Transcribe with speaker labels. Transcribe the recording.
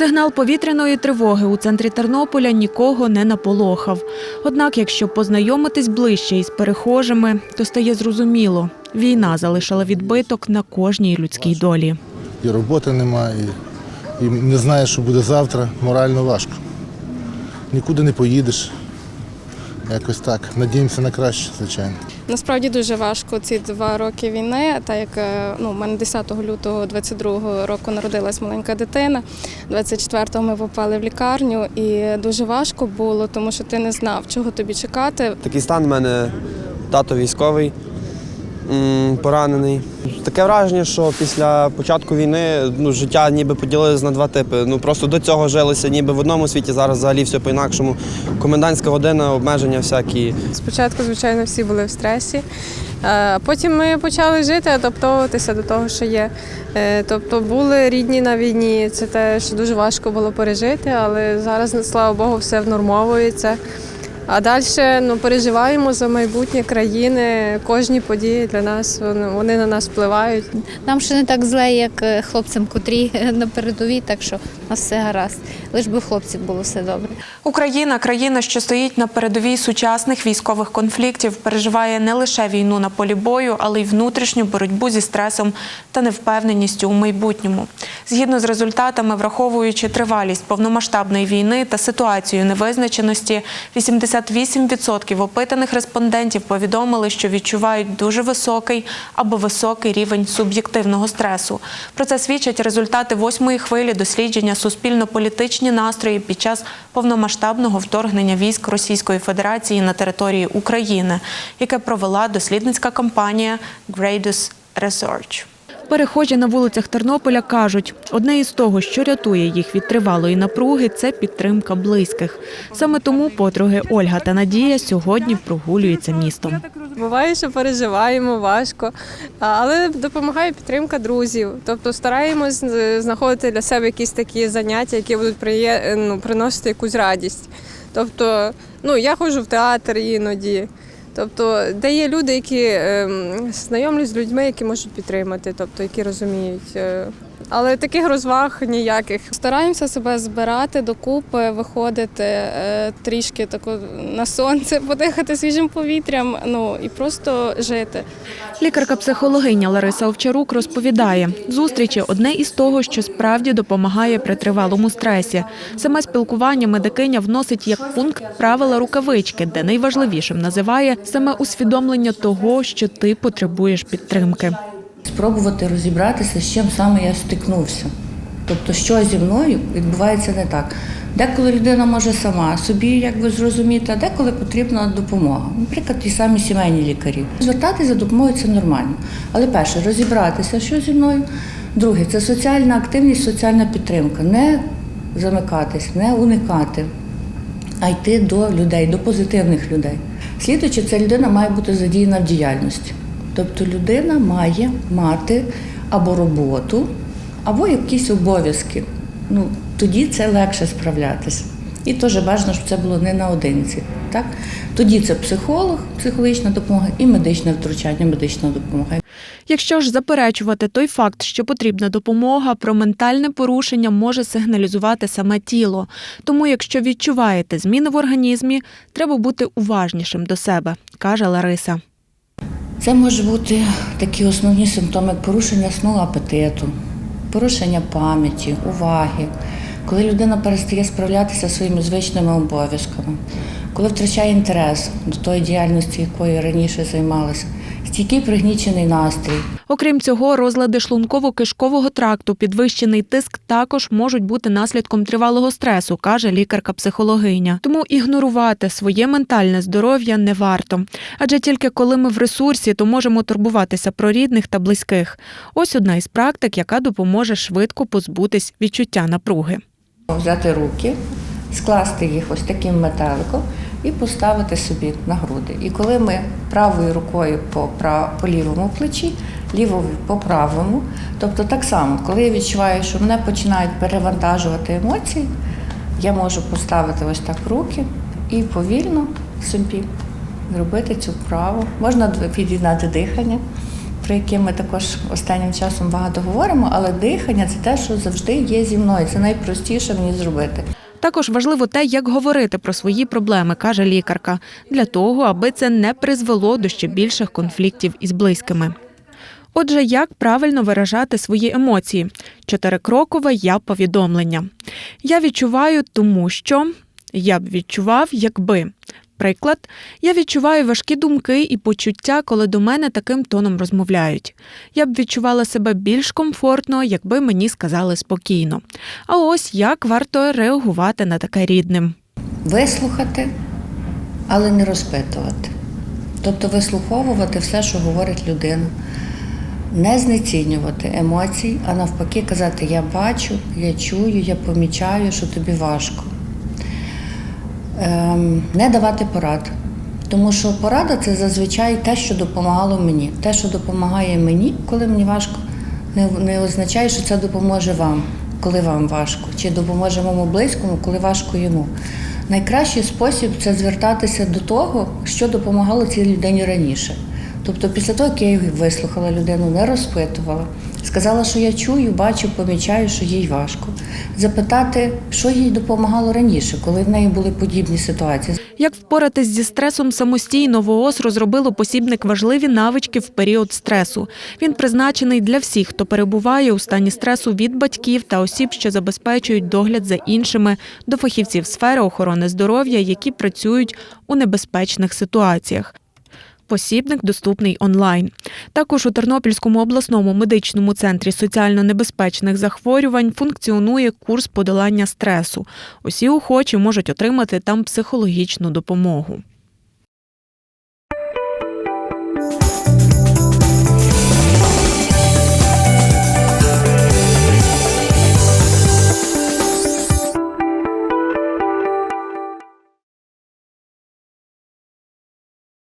Speaker 1: Сигнал повітряної тривоги у центрі Тернополя нікого не наполохав. Однак, якщо познайомитись ближче із перехожими, то стає зрозуміло, війна залишила відбиток на кожній людській долі.
Speaker 2: і роботи немає, і, і не знаєш, що буде завтра, морально важко. Нікуди не поїдеш. Якось так. Надіємося на краще, звичайно.
Speaker 3: Насправді дуже важко ці два роки війни, так як е, ну, у мене 10 лютого 22 року народилась маленька дитина, 24-го ми попали в лікарню, і дуже важко було, тому що ти не знав, чого тобі чекати.
Speaker 4: Такий стан в мене тато військовий, поранений. Таке враження, що після початку війни ну, життя ніби поділилось на два типи. Ну просто до цього жилося ніби в одному світі, зараз взагалі все по-інакшому. Комендантська година, обмеження всякі.
Speaker 5: Спочатку, звичайно, всі були в стресі. Е, Потім ми почали жити, адаптовуватися до того, що є. Е, Тобто були рідні на війні. Це те, що дуже важко було пережити, але зараз, слава Богу, все внормовується. А далі ну, переживаємо за майбутнє країни. Кожні події для нас вони, на нас впливають.
Speaker 6: Нам ще не так зле, як е, хлопцям, котрі на передовій, так що у нас все гаразд. Лиш би хлопців було все добре.
Speaker 1: Україна, країна, що стоїть на передовій сучасних військових конфліктів, переживає не лише війну на полі бою, але й внутрішню боротьбу зі стресом та невпевненістю у майбутньому. Згідно з результатами, враховуючи тривалість повномасштабної війни та ситуацію невизначеності, 88% опитаних респондентів повідомили, що відчувають дуже високий або високий рівень суб'єктивного стресу. Про це свідчать результати восьмої хвилі дослідження суспільно-політичні настрої під час повномасштабного вторгнення військ Російської Федерації на території України, яке провела дослідницька компанія Gradus Research. Перехожі на вулицях Тернополя кажуть, одне із того, що рятує їх від тривалої напруги, це підтримка близьких. Саме тому подруги Ольга та Надія сьогодні прогулюються містом.
Speaker 5: Буває, що переживаємо важко, але допомагає підтримка друзів. Тобто стараємось е, знаходити для себе якісь такі заняття, які будуть приє... ну, приносити якусь радість. Тобто, ну я ходжу в театр іноді. Тобто, де є люди, які ем, знайомлюсь з людьми, які можуть підтримати, тобто які розуміють. Але таких розваг ніяких.
Speaker 3: Стараємося себе збирати докупи, виходити е, трішки тако на сонце, подихати свіжим повітрям, ну і просто жити.
Speaker 1: Лікарка-психологиня Лариса Овчарук розповідає, зустрічі одне із того, що справді допомагає при тривалому стресі. Саме спілкування медикиня вносить як пункт правила рукавички, де найважливішим називає саме усвідомлення того, що ти потребуєш підтримки.
Speaker 7: Спробувати розібратися, з чим саме я стикнувся. Тобто, що зі мною відбувається не так. Деколи людина може сама собі якби зрозуміти, а деколи потрібна допомога. Наприклад, ті самі сімейні лікарі. Звертатися за допомогою це нормально. Але перше, розібратися, що зі мною. Друге, це соціальна активність, соціальна підтримка. Не замикатись, не уникати, а йти до людей, до позитивних людей. Слідуючи, ця людина має бути задіяна в діяльності. Тобто людина має мати або роботу, або якісь обов'язки. Ну, тоді це легше справлятися. І теж бажано, щоб це було не наодинці. Так? Тоді це психолог, психологічна допомога і медичне втручання, медична допомога.
Speaker 1: Якщо ж заперечувати той факт, що потрібна допомога, про ментальне порушення може сигналізувати саме тіло. Тому, якщо відчуваєте зміни в організмі, треба бути уважнішим до себе, каже Лариса.
Speaker 7: Це може бути такі основні симптоми, як порушення сну апетиту, порушення пам'яті, уваги, коли людина перестає справлятися своїми звичними обов'язками, коли втрачає інтерес до тої діяльності, якою раніше займалася, стійкий пригнічений настрій.
Speaker 1: Окрім цього, розлади шлунково-кишкового тракту, підвищений тиск також можуть бути наслідком тривалого стресу, каже лікарка-психологиня. Тому ігнорувати своє ментальне здоров'я не варто. Адже тільки коли ми в ресурсі, то можемо турбуватися про рідних та близьких. Ось одна із практик, яка допоможе швидко позбутись відчуття напруги.
Speaker 7: Взяти руки, скласти їх ось таким метеликом і поставити собі на груди. І коли ми правою рукою по, прав- по лівому плечі, лівою по правому, тобто так само, коли я відчуваю, що мене починають перевантажувати емоції, я можу поставити ось так руки і повільно собі зробити цю вправу. Можна під'єднати дихання, про яке ми також останнім часом багато говоримо, але дихання це те, що завжди є зі мною. Це найпростіше мені зробити.
Speaker 1: Також важливо те, як говорити про свої проблеми, каже лікарка, для того, аби це не призвело до ще більших конфліктів із близькими. Отже, як правильно виражати свої емоції? Чотирикрокове я повідомлення. Я відчуваю, тому що я б відчував, якби. Приклад, я відчуваю важкі думки і почуття, коли до мене таким тоном розмовляють. Я б відчувала себе більш комфортно, якби мені сказали спокійно. А ось як варто реагувати на таке рідним.
Speaker 7: Вислухати, але не розпитувати. Тобто вислуховувати все, що говорить людина. Не знецінювати емоцій, а навпаки казати Я бачу, я чую, я помічаю, що тобі важко. Ем, не давати порад. Тому що порада це зазвичай те, що допомагало мені. Те, що допомагає мені, коли мені важко, не, не означає, що це допоможе вам, коли вам важко, чи допоможе моєму близькому, коли важко йому. Найкращий спосіб це звертатися до того, що допомагало цій людині раніше. Тобто, після того, як я її вислухала людину, не розпитувала, сказала, що я чую, бачу, помічаю, що їй важко. Запитати, що їй допомагало раніше, коли в неї були подібні ситуації.
Speaker 1: Як впоратись зі стресом самостійно, ВООЗ розробило посібник важливі навички в період стресу. Він призначений для всіх, хто перебуває у стані стресу від батьків та осіб, що забезпечують догляд за іншими, до фахівців сфери охорони здоров'я, які працюють у небезпечних ситуаціях. Посібник доступний онлайн. Також у Тернопільському обласному медичному центрі соціально небезпечних захворювань функціонує курс подолання стресу. Усі охочі можуть отримати там психологічну допомогу.